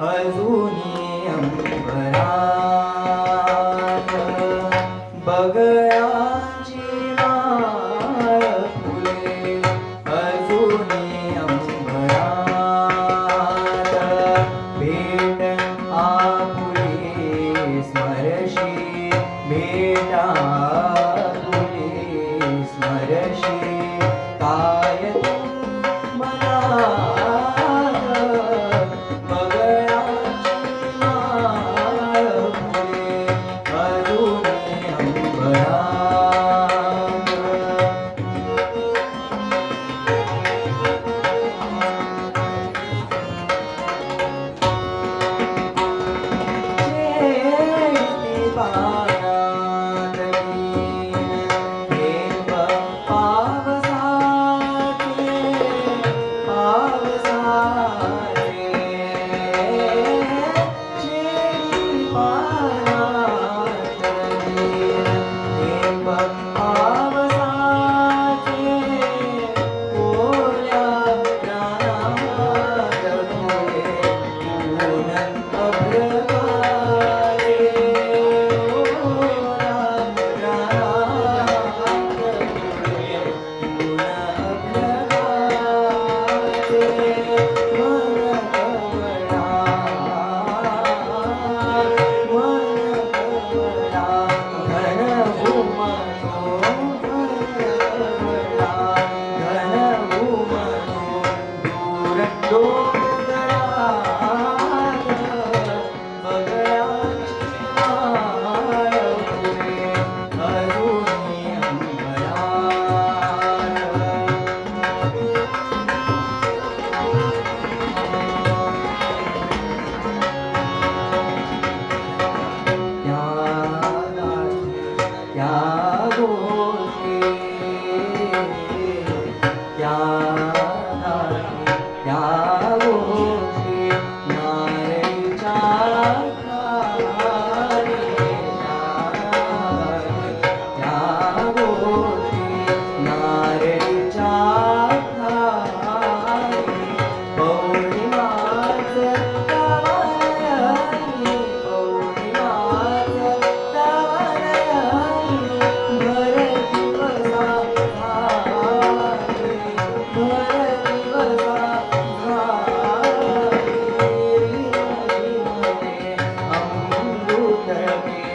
अजूनी अंबरा बगळाची माळ फुले अजूनी अंबरा भेट आपुली स्मरशी भेटा स्मरशी. का 야. আমি